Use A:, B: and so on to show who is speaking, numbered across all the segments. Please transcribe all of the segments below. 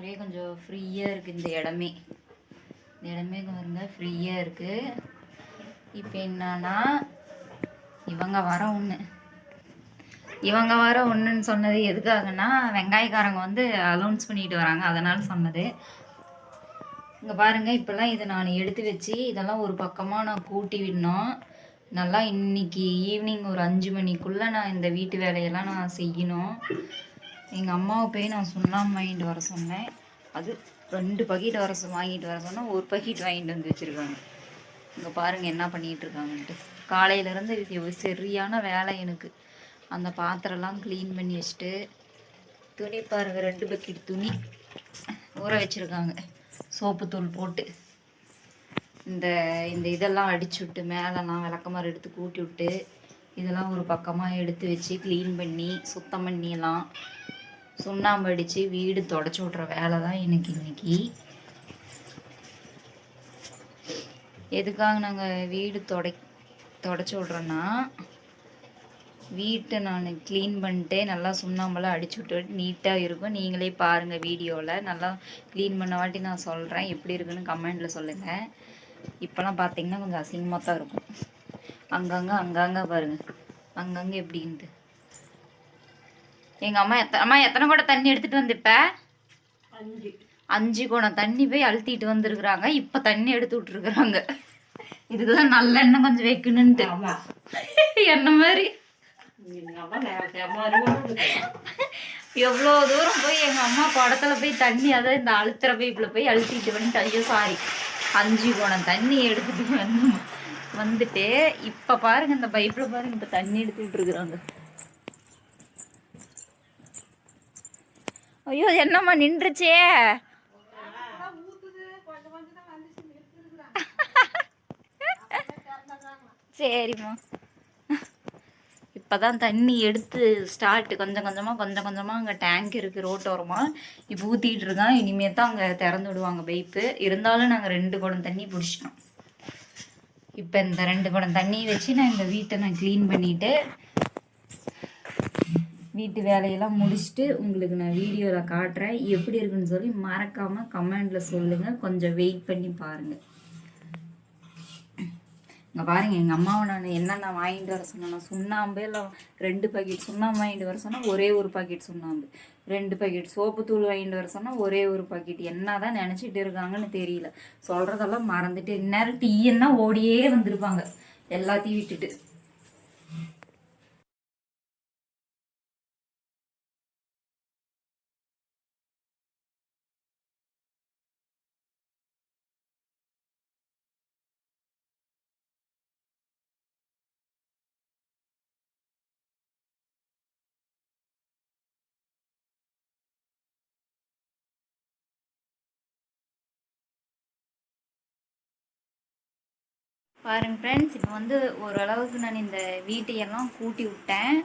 A: ஒரே கொஞ்சம் ஃப்ரீயாக இருக்குது இந்த இடமே இந்த இடமே பாருங்க ஃப்ரீயாக இருக்குது இப்போ என்னன்னா இவங்க வர ஒன்று இவங்க வர ஒன்றுன்னு சொன்னது எதுக்காகன்னா வெங்காயக்காரங்க வந்து அலௌன்ஸ் பண்ணிட்டு வராங்க அதனால் சொன்னது இங்கே பாருங்கள் இப்போல்லாம் இதை நான் எடுத்து வச்சு இதெல்லாம் ஒரு பக்கமாக நான் கூட்டி விடணும் நல்லா இன்னைக்கு ஈவினிங் ஒரு அஞ்சு மணிக்குள்ளே நான் இந்த வீட்டு வேலையெல்லாம் நான் செய்யணும் எங்கள் அம்மாவை போய் நான் சுண்ணாம்பு வாங்கிட்டு வர சொன்னேன் அது ரெண்டு பக்கெட் வர வாங்கிட்டு வர சொன்னால் ஒரு பக்கெட் வாங்கிட்டு வந்து வச்சுருக்காங்க இங்கே பாருங்கள் என்ன பண்ணிகிட்ருக்காங்கன்ட்டு காலையிலேருந்து இது சரியான வேலை எனக்கு அந்த பாத்திரம்லாம் க்ளீன் பண்ணி வச்சுட்டு துணி பாருங்கள் ரெண்டு பக்கெட் துணி ஊற வச்சுருக்காங்க சோப்பு தூள் போட்டு இந்த இந்த இதெல்லாம் அடிச்சு விட்டு மேலெல்லாம் விளக்கமாறு எடுத்து கூட்டி விட்டு இதெல்லாம் ஒரு பக்கமாக எடுத்து வச்சு க்ளீன் பண்ணி சுத்தம் பண்ணிலாம் சுண்ணாம்பு அடித்து வீடு தொடச்சி விட்ற வேலை தான் எனக்கு இன்னைக்கு எதுக்காக நாங்கள் வீடு தொடை தொடச்சி விட்றோன்னா வீட்டை நான் க்ளீன் பண்ணிட்டு நல்லா சுண்ணாம்பெல்லாம் அடிச்சு விட்டு நீட்டாக இருக்கும் நீங்களே பாருங்கள் வீடியோவில் நல்லா க்ளீன் பண்ண வாட்டி நான் சொல்கிறேன் எப்படி இருக்குன்னு கமெண்ட்டில் சொல்லுங்கள் இப்போல்லாம் பார்த்தீங்கன்னா கொஞ்சம் அசிங்கமாக தான் இருக்கும் அங்கங்கே அங்கங்கே பாருங்கள் அங்கங்கே எப்படின்ட்டு எங்கள் அம்மா எத்த அம்மா எத்தனை குடம் தண்ணி எடுத்துகிட்டு வந்து இப்ப அஞ்சு குடம் தண்ணி போய் அழுத்திட்டு வந்துருக்குறாங்க இப்போ தண்ணி எடுத்து விட்டுருக்குறாங்க இதுக்குதான் நல்ல எண்ணெய் கொஞ்சம் வைக்கணுன்ட்டு என்ன மாதிரி எவ்வளோ தூரம் போய் எங்கள் அம்மா குடத்துல போய் தண்ணி அதை இந்த அழுத்துற பைப்பில் போய் அழுத்திட்டு வந்துட்டு ஐயோ சாரி அஞ்சு குடம் தண்ணி எடுத்துட்டு வந்து வந்துட்டு இப்போ பாருங்க இந்த பைப்பில் பாருங்க இப்போ தண்ணி எடுத்துக்கிட்டு இருக்கிறாங்க ஐயோ என்னம்மா நின்றுச்சே சரிம்மா இப்போ தான் தண்ணி எடுத்து ஸ்டார்ட் கொஞ்சம் கொஞ்சமாக கொஞ்சம் கொஞ்சமாக அங்கே டேங்க் இருக்குது ரோட்டோரமாக இப்போ ஊற்றிட்டு இருக்கான் இனிமேல் தான் அங்கே திறந்து விடுவாங்க பைப்பு இருந்தாலும் நாங்கள் ரெண்டு குடம் தண்ணி பிடிச்சிட்டோம் இப்போ இந்த ரெண்டு குடம் தண்ணி வச்சு நான் இந்த வீட்டை நான் க்ளீன் பண்ணிவிட்டு வீட்டு வேலையெல்லாம் முடிச்சுட்டு உங்களுக்கு நான் வீடியோவில் காட்டுறேன் எப்படி இருக்குன்னு சொல்லி மறக்காமல் கமெண்டில் சொல்லுங்கள் கொஞ்சம் வெயிட் பண்ணி பாருங்கள் இங்கே பாருங்கள் எங்கள் அம்மாவை நான் என்னென்ன வாங்கிட்டு வர சொன்னா சுண்ணாம்பு இல்லை ரெண்டு பாக்கெட் சுண்ணாம்பு வாங்கிட்டு வர சொன்னால் ஒரே ஒரு பாக்கெட் சுண்ணாம்பு ரெண்டு பாக்கெட் சோப்பு தூள் வாங்கிட்டு வர சொன்னால் ஒரே ஒரு பாக்கெட் என்ன தான் நினச்சிட்டு இருக்காங்கன்னு தெரியல சொல்கிறதெல்லாம் மறந்துட்டு இந்நேரம் டீன்னா ஓடியே வந்திருப்பாங்க எல்லாத்தையும் விட்டுட்டு பாருங்க ஃப்ரெண்ட்ஸ் இப்போ வந்து ஓரளவுக்கு நான் இந்த வீட்டையெல்லாம் கூட்டி விட்டேன்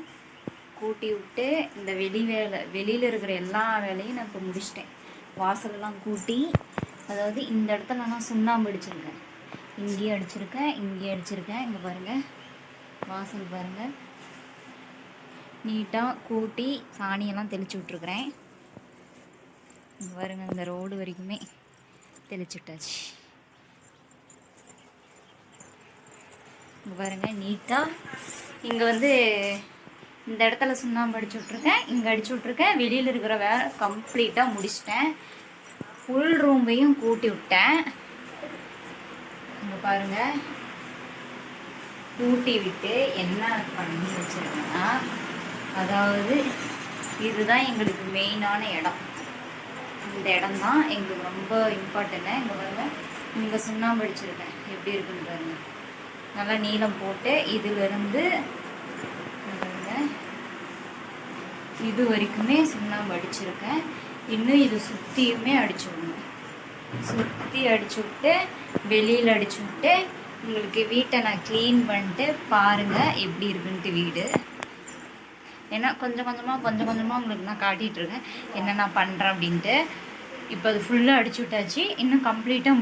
A: கூட்டி விட்டு இந்த வெளி வேலை வெளியில் இருக்கிற எல்லா வேலையும் நான் இப்போ முடிச்சிட்டேன் வாசலெல்லாம் கூட்டி அதாவது இந்த இடத்துல நான் சுண்ணாம்பு அடிச்சிருக்கேன் இங்கேயும் அடிச்சிருக்கேன் இங்கேயும் அடிச்சிருக்கேன் இங்கே பாருங்கள் வாசல் பாருங்கள் நீட்டாக கூட்டி சாணியெல்லாம் தெளிச்சு விட்ருக்குறேன் இங்கே பாருங்கள் இந்த ரோடு வரைக்குமே தெளிச்சு விட்டாச்சு பாருங்கள் நீட்டாக இங்கே வந்து இந்த இடத்துல சுண்ணாம்பு அடிச்சு விட்ருக்கேன் இங்கே அடிச்சு விட்ருக்கேன் வெளியில் இருக்கிற வேலை கம்ப்ளீட்டாக முடிச்சிட்டேன் ஃபுல் ரூமையும் கூட்டி விட்டேன் இங்கே பாருங்கள் கூட்டி விட்டு என்ன பண்ணி வச்சுருக்கேன்னா அதாவது இதுதான் எங்களுக்கு மெயினான இடம் இந்த இடம் தான் எங்களுக்கு ரொம்ப இம்பார்ட்டன்ட்டு இங்கே பாருங்கள் இங்கே சுண்ணாம்பு அடிச்சிருக்கேன் எப்படி இருக்குன்னு பாருங்கள் நல்லா நீளம் போட்டு இதிலிருந்து இது வரைக்குமே சுண்ணாம்பு அடிச்சிருக்கேன் இன்னும் இது சுற்றியுமே அடிச்சு விடணும் சுற்றி அடிச்சு விட்டு வெளியில் அடிச்சு விட்டு உங்களுக்கு வீட்டை நான் க்ளீன் பண்ணிட்டு பாருங்கள் எப்படி இருக்குன்ட்டு வீடு ஏன்னா கொஞ்சம் கொஞ்சமாக கொஞ்சம் கொஞ்சமாக உங்களுக்கு நான் காட்டிகிட்ருக்கேன் என்ன நான் பண்ணுறேன் அப்படின்ட்டு இப்போ அது ஃபுல்லாக அடிச்சு விட்டாச்சு இன்னும் கம்ப்ளீட்டாக